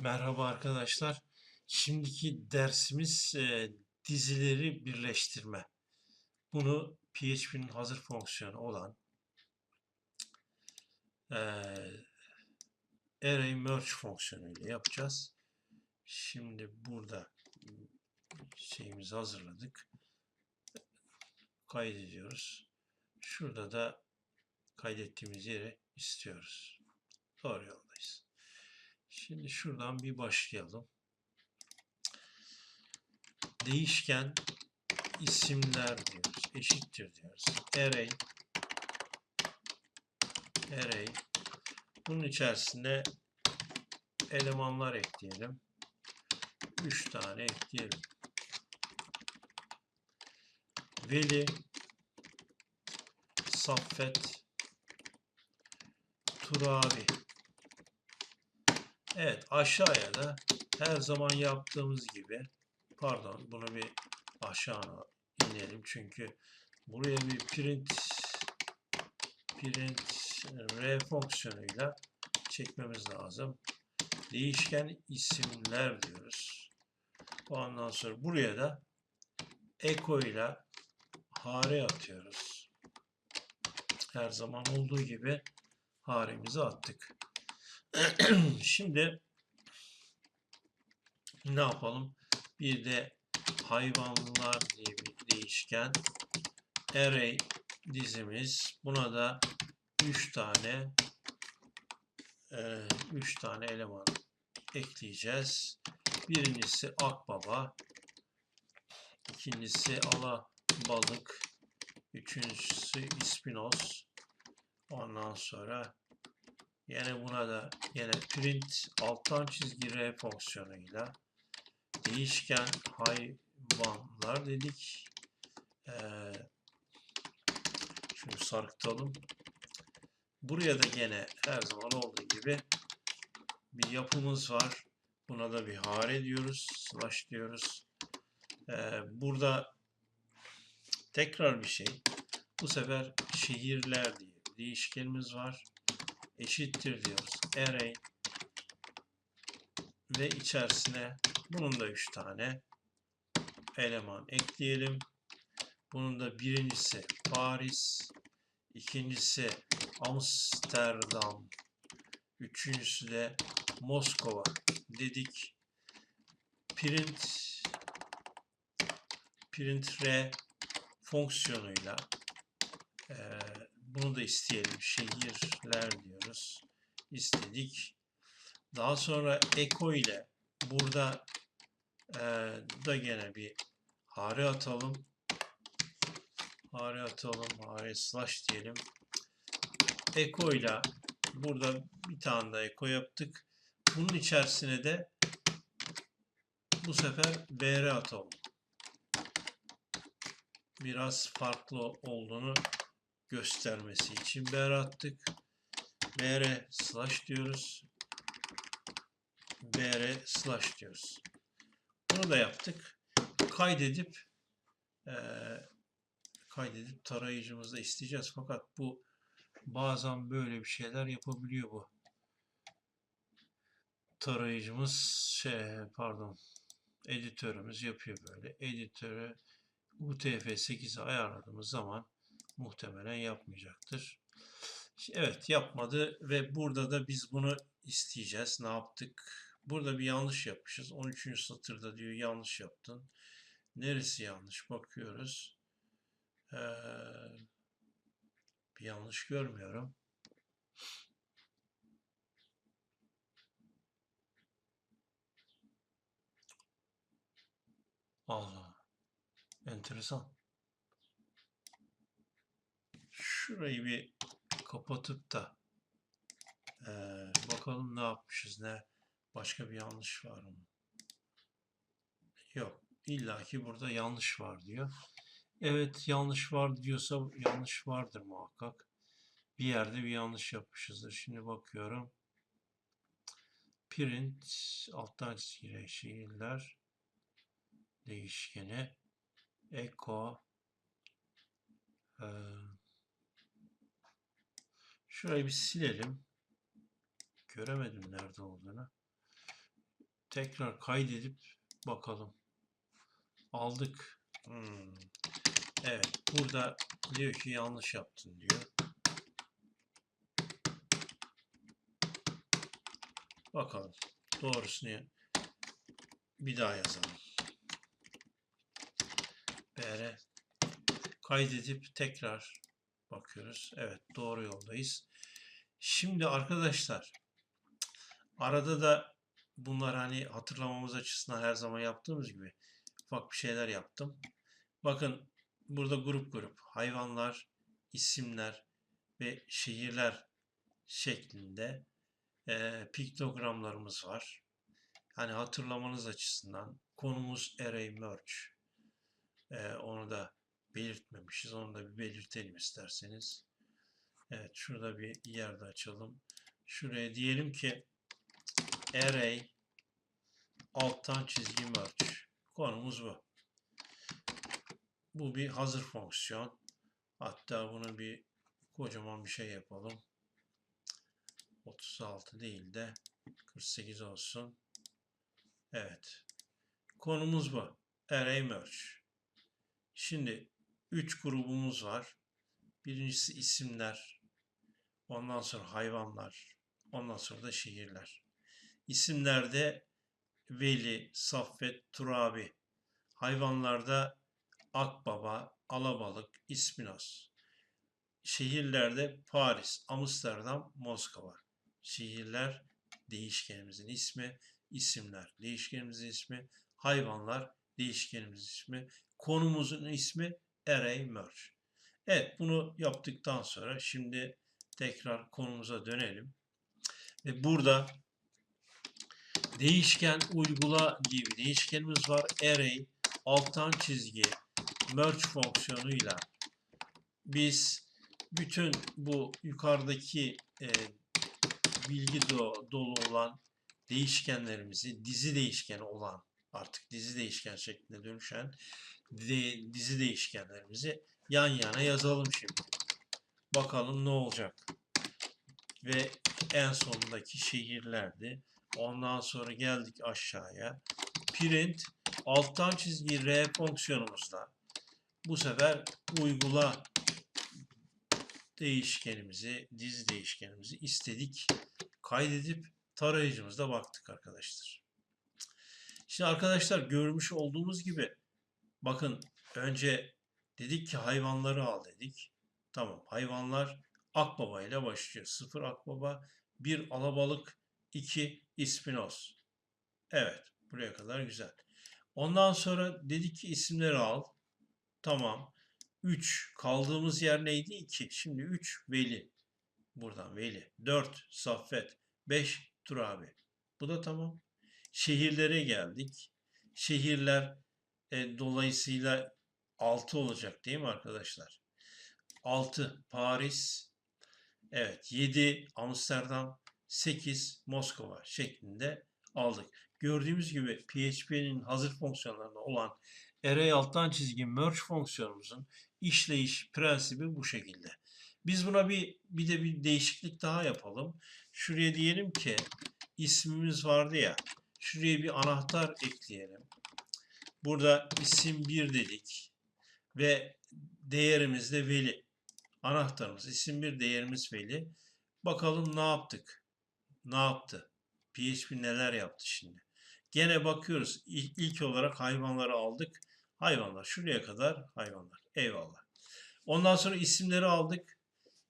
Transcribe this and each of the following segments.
Merhaba arkadaşlar. Şimdiki dersimiz e, dizileri birleştirme. Bunu PHP'nin hazır fonksiyonu olan e, array merge fonksiyonu ile yapacağız. Şimdi burada şeyimizi hazırladık. Kaydediyoruz. Şurada da kaydettiğimiz yeri istiyoruz. Doğru yoldayız. Şimdi şuradan bir başlayalım. Değişken isimler diyoruz. Eşittir diyoruz. Array array bunun içerisine elemanlar ekleyelim. 3 tane ekleyelim. Veli Saffet Turabi Evet aşağıya da her zaman yaptığımız gibi pardon bunu bir aşağı inelim çünkü buraya bir print print r fonksiyonuyla çekmemiz lazım. Değişken isimler diyoruz. Ondan sonra buraya da echo ile hare atıyoruz. Her zaman olduğu gibi haremizi attık. Şimdi ne yapalım? Bir de hayvanlar diye bir değişken array dizimiz. Buna da 3 tane 3 tane eleman ekleyeceğiz. Birincisi akbaba, ikincisi ala balık, üçüncüsü ispinoz. Ondan sonra Yine buna da yine print alttan çizgi r fonksiyonuyla değişken hayvanlar dedik. Ee, şunu sarkıtalım. Buraya da yine her zaman olduğu gibi bir yapımız var. Buna da bir hare diyoruz. Slash diyoruz. Ee, burada tekrar bir şey. Bu sefer şehirler diye bir değişkenimiz var eşittir diyoruz. Array ve içerisine bunun da 3 tane eleman ekleyelim. Bunun da birincisi Paris, ikincisi Amsterdam, üçüncüsü de Moskova dedik. Print print r fonksiyonuyla e, bunu da isteyelim. Şehirler diyoruz. İstedik. Daha sonra eko ile burada e, da gene bir hare atalım. Hare atalım. Hare slash diyelim. Eko ile burada bir tane daha eko yaptık. Bunun içerisine de bu sefer br atalım. Biraz farklı olduğunu göstermesi için br attık. br slash diyoruz. br slash diyoruz. Bunu da yaptık. Kaydedip e, kaydedip tarayıcımızda isteyeceğiz. Fakat bu bazen böyle bir şeyler yapabiliyor bu. Tarayıcımız şey pardon editörümüz yapıyor böyle. Editörü UTF-8'e ayarladığımız zaman muhtemelen yapmayacaktır. Evet yapmadı ve burada da biz bunu isteyeceğiz. Ne yaptık? Burada bir yanlış yapmışız. 13. satırda diyor yanlış yaptın. Neresi yanlış? Bakıyoruz. Ee, bir yanlış görmüyorum. Allah. Enteresan. Şurayı bir kapatıp da e, bakalım ne yapmışız ne başka bir yanlış var mı? Yok. İlla ki burada yanlış var diyor. Evet yanlış var diyorsa yanlış vardır muhakkak. Bir yerde bir yanlış yapmışızdır. Şimdi bakıyorum. Print alttan çizgiyle şehirler değişkeni echo e, Şurayı bir silelim. Göremedim nerede olduğunu. tekrar kaydedip bakalım. Aldık. Hmm. Evet. Burada diyor ki yanlış yaptın diyor. Bakalım. Doğrusunu bir daha yazalım. BR kaydedip tekrar bakıyoruz. Evet doğru yoldayız. Şimdi arkadaşlar arada da bunlar hani hatırlamamız açısından her zaman yaptığımız gibi ufak bir şeyler yaptım. Bakın burada grup grup hayvanlar, isimler ve şehirler şeklinde e, piktogramlarımız var. Hani hatırlamanız açısından konumuz array merge. E, onu da belirtmemişiz. Onu da bir belirtelim isterseniz. Evet şurada bir yerde açalım. Şuraya diyelim ki array alttan çizgi merge. Konumuz bu. Bu bir hazır fonksiyon. Hatta bunu bir kocaman bir şey yapalım. 36 değil de 48 olsun. Evet. Konumuz bu. Array merge. Şimdi 3 grubumuz var. Birincisi isimler. Ondan sonra hayvanlar. Ondan sonra da şehirler. İsimlerde Veli, Saffet, Turabi. Hayvanlarda Akbaba, Alabalık, İspinos. Şehirlerde Paris, Amsterdam, Moskova. Şehirler değişkenimizin ismi, isimler değişkenimizin ismi, hayvanlar değişkenimizin ismi, konumuzun ismi array merge. Evet bunu yaptıktan sonra şimdi tekrar konumuza dönelim. Ve burada değişken uygula diye bir değişkenimiz var. Array alttan çizgi merge fonksiyonuyla biz bütün bu yukarıdaki e, bilgi do- dolu olan değişkenlerimizi dizi değişkeni olan artık dizi değişken şeklinde dönüşen dizi değişkenlerimizi yan yana yazalım şimdi. Bakalım ne olacak. Ve en sondaki şehirlerdi. Ondan sonra geldik aşağıya. Print alttan çizgi R fonksiyonumuzla bu sefer uygula değişkenimizi, dizi değişkenimizi istedik. Kaydedip tarayıcımızda baktık arkadaşlar. Şimdi arkadaşlar görmüş olduğumuz gibi bakın önce dedik ki hayvanları al dedik. Tamam hayvanlar akbaba ile başlıyor. 0 akbaba, 1 alabalık, 2 ispinoz. Evet buraya kadar güzel. Ondan sonra dedik ki isimleri al. Tamam. 3 kaldığımız yer neydi? 2. Şimdi 3 Veli. Buradan Veli. 4 Saffet. 5 Turabi. Bu da tamam. Şehirlere geldik. Şehirler e, dolayısıyla 6 olacak değil mi arkadaşlar? 6 Paris. Evet 7 Amsterdam. 8 Moskova şeklinde aldık. Gördüğümüz gibi PHP'nin hazır fonksiyonlarında olan array alttan çizgi merge fonksiyonumuzun işleyiş prensibi bu şekilde. Biz buna bir bir de bir değişiklik daha yapalım. Şuraya diyelim ki ismimiz vardı ya. Şuraya bir anahtar ekleyelim. Burada isim 1 dedik ve değerimiz de veli. Anahtarımız isim 1 değerimiz veli. Bakalım ne yaptık? Ne yaptı? PHP neler yaptı şimdi? Gene bakıyoruz. İlk, ilk olarak hayvanları aldık. Hayvanlar şuraya kadar hayvanlar. Eyvallah. Ondan sonra isimleri aldık.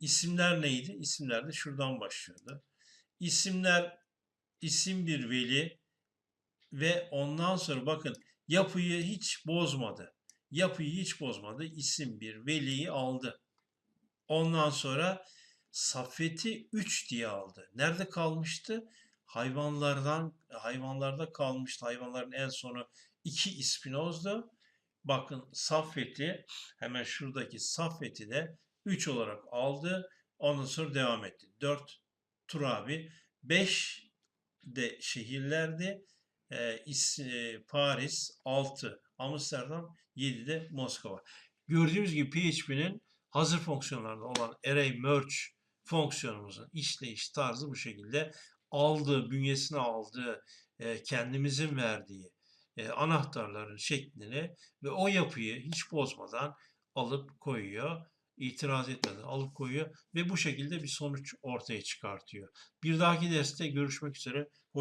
İsimler neydi? İsimler de şuradan başlıyordu. İsimler isim bir veli ve ondan sonra bakın yapıyı hiç bozmadı. Yapıyı hiç bozmadı. İsim bir veliyi aldı. Ondan sonra Safet'i 3 diye aldı. Nerede kalmıştı? Hayvanlardan hayvanlarda kalmıştı. Hayvanların en sonu 2 ispinozdu. Bakın Saffet'i hemen şuradaki Saffet'i de 3 olarak aldı. Ondan sonra devam etti. 4 Turabi, 5 de şehirlerdi. E, is, e, Paris, 6 Amsterdam, 7 de Moskova. Gördüğümüz gibi PHP'nin hazır fonksiyonlarında olan array merge fonksiyonumuzun işleyiş tarzı bu şekilde aldığı, bünyesine aldığı e, kendimizin verdiği e, anahtarların şeklini ve o yapıyı hiç bozmadan alıp koyuyor. itiraz etmeden alıp koyuyor ve bu şekilde bir sonuç ortaya çıkartıyor. Bir dahaki derste görüşmek üzere.